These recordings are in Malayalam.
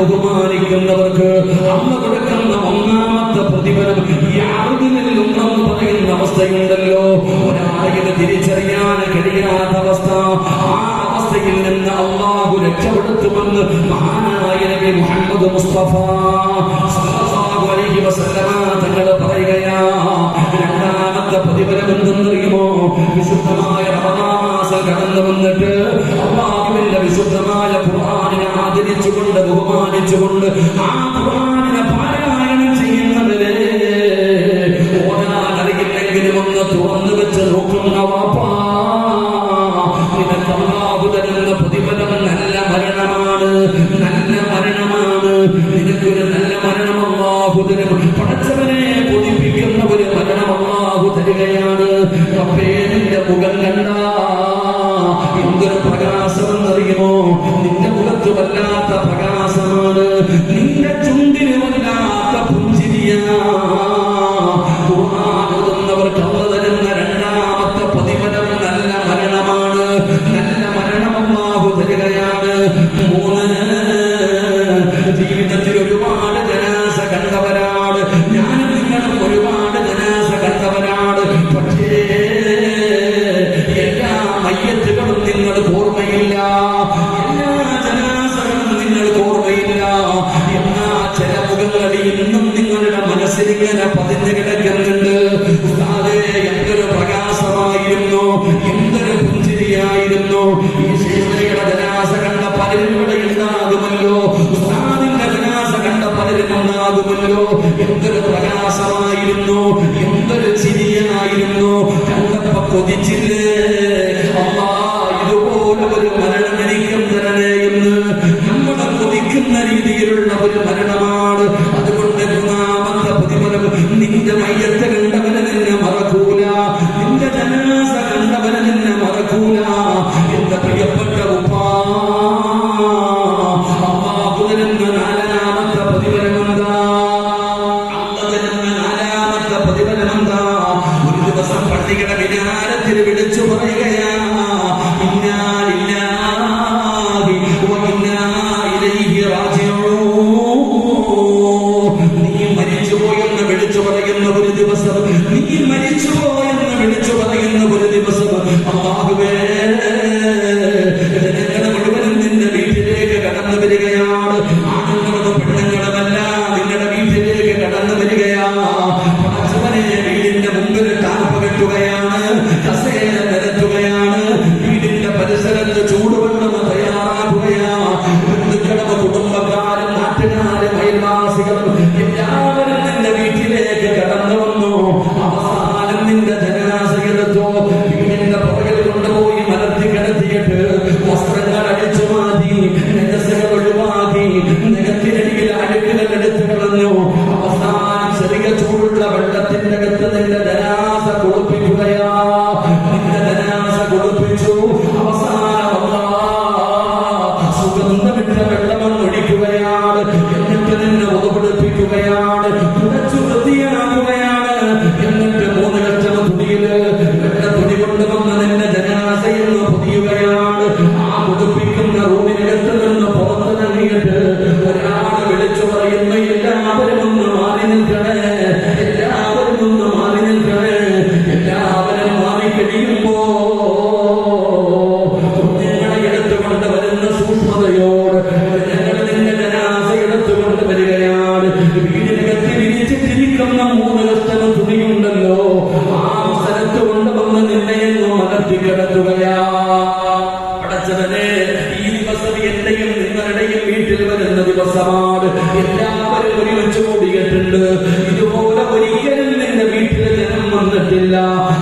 ബഹുമാനിക്കുന്നവർക്ക് അമ്മ കൊടുക്കുന്ന ഒന്നാമത്തെ പ്രതിഫലം ആറുദിനെന്ന് പറയുന്ന അവസ്ഥയുണ്ടല്ലോ. ഒരാളെ തിരിച്ചറിയാൻ കഴിയാത്ത അവസ്ഥ. ആ അവസ്ഥയിൽ നിന്ന് അള്ളാഹു രക്ഷപ്പെടുത്തുമെന്ന് മഹാനായ നബി മുഹമ്മദ് മുസ്തഫ തങ്ങൾ പറയുകയാ രണ്ടാമത്തെ പ്രതിഫലം എന്തെന്നറിയുമോ? വിശുദ്ധമായ കടന്നു വന്നിട്ട് അള്ളാഹുവിന്റെ വിശുദ്ധമായ ഖുർആനിനെ ആദരിച്ചുകൊണ്ട് ബഹുമാനിച്ചുകൊണ്ട് ആ ഒന്ന് പ്രതിഫലം നല്ല മരണമാണ് നല്ല മരണമാണ്. നല്ല മരണം മുഖം കണ്ട എന്തൊരു പ്രകാശമെന്നറിയുമോ? നിന്റെ വല്ലാത്ത പ്രകാശമാണ് നിന്റെ മുഖങ്ങളിൽ ഇന്നും നിങ്ങളുടെ മനസ്സിൽ ഇങ്ങനെ പതിഞ്ഞു കിടക്കുന്നുണ്ട്. എന്തൊരു പ്രകാശമായിരുന്നു. എന്തൊരു പുഞ്ചിരിയായിരുന്നു. ഈ ശിവയുടെ ജനാസ കണ്ട പലരും ഇവിടെ ഉണ്ടാകുമല്ലോ. ഉസ്താദിന്റെ ജനാസ കണ്ട പലരും ഉണ്ടാകുമല്ലോ. എന്തൊരു പ്രകാശമായിരുന്നു. എന്തൊരു ചിരിയായിരുന്നു. കണ്ടപ്പോ കൊതിച്ചില്ലേ? അമ്മാ ഇതുപോലെ ഒരു മരണം എനിക്കും തരണേ കൊതിക്കുന്ന രീതിയിലുള്ള ഒരു മരണമാണ് പ്രതിഫലം എന്താ ഒരു ദിവസം പള്ളിയുടെ വിചാരത്തിൽ വിളിച്ചു പറയുകയാ. നീ മരിച്ചുപോയെന്ന് വിളിച്ചു പറയുന്ന ഒരു ദിവസം നീ മരിച്ചുപോയെന്ന് നിന്റെ പടച്ചവനെ ഈ ദിവസം എന്റെയും നിങ്ങളുടെയും വീട്ടിൽ വരുന്ന ദിവസമാണ്. എല്ലാവരും ഒരുമിച്ച് കൂടിയിട്ടുണ്ട് ഇതുപോലെ ഒരിക്കലും നിന്റെ വീട്ടിൽ ജനം വന്നിട്ടില്ല.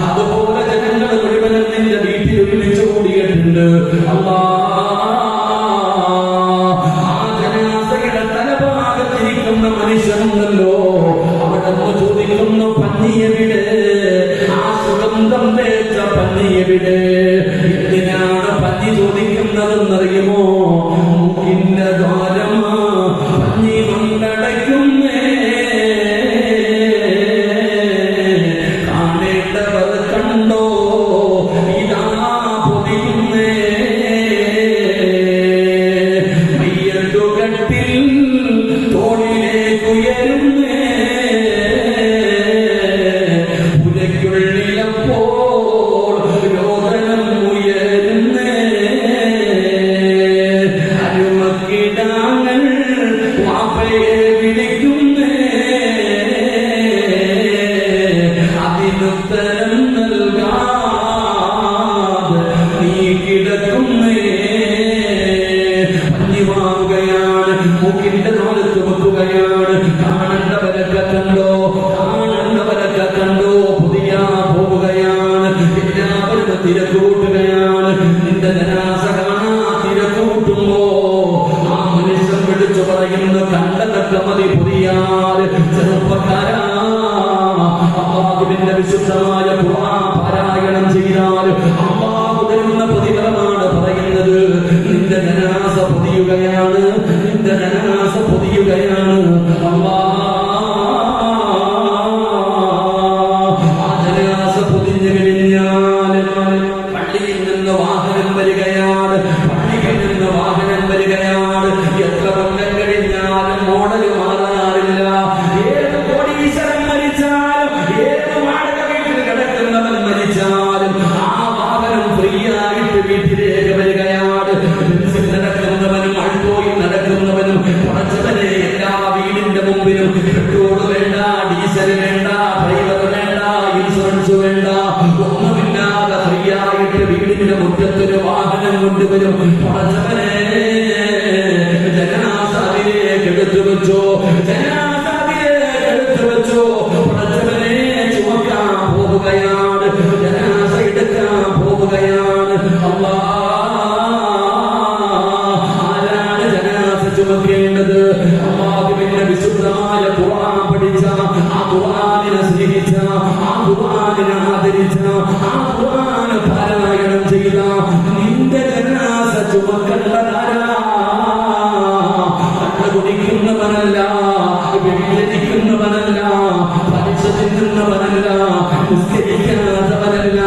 അതുപോലെ ജനങ്ങൾ മുഴുവനും നിന്റെ വീട്ടിൽ ഒരുമിച്ച് കൂടിയിട്ടുണ്ട് അല്ലാ إن دعاء ചെറുപ്പക്കാരൻ കൊണ്ടുവരും പടച്ചവനെ നിസ്കരിക്കാത്തവനല്ല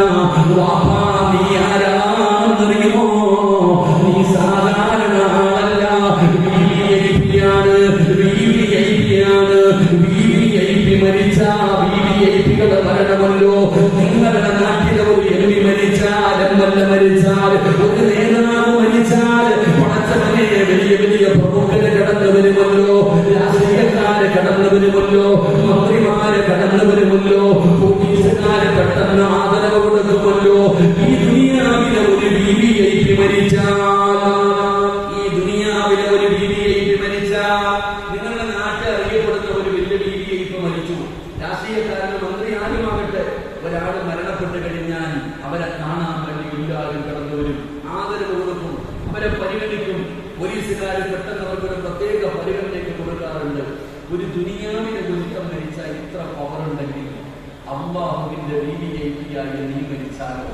വാപ്പാ നീ ആരാണെന്നറിയുമോ നീ സാധാരണ ആളല്ല വിവിഐപി മരിച്ച മരണമല്ലോ നിങ്ങളുടെ നാട്ടിലെ ഒരു എരുമി മരിച്ചാൽ എമ്മല്ല മരിച്ചാൽ ബി ഐ ഈ ദുനിയാവിലെ ഒരു ബി വി ഐ പി മരിച്ചാൽ നിങ്ങളുടെ ഒരു വലിയ ബി വി ഐ പി മന്ത്രി ആരുമാകട്ടെ ഒരാൾ മരണപ്പെട്ടു കഴിഞ്ഞാൽ അവരെ കാണാൻ വേണ്ടി എല്ലാവരും കടന്നു വരും. ആദരവ് കൊടുക്കും അവരെ പരിഗണിക്കും. പോലീസുകാർ പെട്ടെന്ന് പ്രത്യേക പരിഗണനയ്ക്ക് കൊടുക്കാറുണ്ട്. ഒരു ദുനിയാവിലെ ദുരിതം മരിച്ചാൽ പവർ ഉണ്ടെങ്കിൽ അള്ളാഹുവിന്റെ രീതി നീ മരിച്ചാലോ?